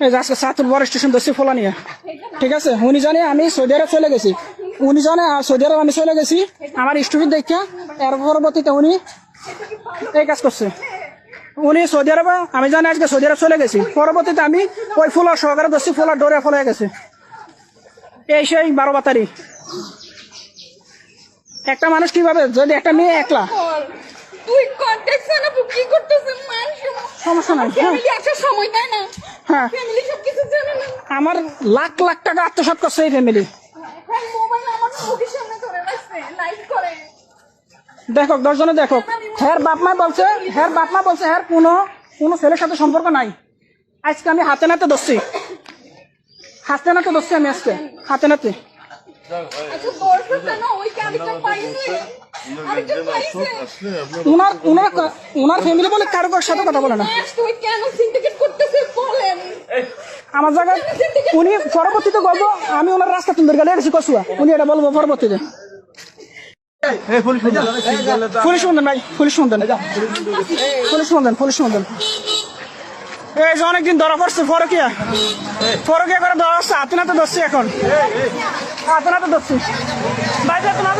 এই যে আজকে সাতুর বড় স্টেশন দোষী ফোলা নিয়ে ঠিক আছে? উনি জানে আমি সৌদি আরব চলে গেছি। উনি জানে সৌদি আরব আমি চলে গেছি। আমার স্টুডেন্ট দেখা এর পরবর্তীতে উনি এই কাজ করছে। উনি সৌদি আরব, আমি জানি আজকে সৌদি আরব চলে গেছি। পরবর্তীতে আমি ওই ফুলার সহকারে দোষী ফুলার ডোরে ফলে গেছে। এই সেই বারো বাতারি। একটা মানুষ কীভাবে, যদি একটা মেয়ে একলা? তুই কন্ট্যাক্ট না কি করতেছে মানুষ সমস্যা নাই হ্যাঁ। সময় তাই না? হ্যাঁ। আমার লাখ লাখ টাকা আত্মসাৎ করছে এই ফ্যামিলি দেখো দশজনে দেখো হ্যার বাপ মা বলছে হ্যার বাপ মা বলছে হ্যার কোনো কোনো ছেলের সাথে সম্পর্ক নাই। আজকে আমি হাতে নাতে দোষছি হাতে নাতে দোষছি আমি আজকে হাতে নাতে। ফ্যামিলি বলে কারও কারোর সাথে কথা বলে না। আমার জায়গায় উনি পরবর্তীতে বলব আমি ওনার রাস্তা তুলে গেলে গেছি কসুয়া উনি এটা বলব পরবর্তীতে। পুলিশ বন্ধন ভাই পুলিশ বন্ধন পুলিশ বন্ধন পুলিশ বন্ধন এই যে অনেকদিন ধরা পড়ছে ফরকিয়া। ফরকিয়া করে ধরা হচ্ছে হাতে নাতে ধরছি এখন। হাতে নাতে ধরছি। বাইরে তোমার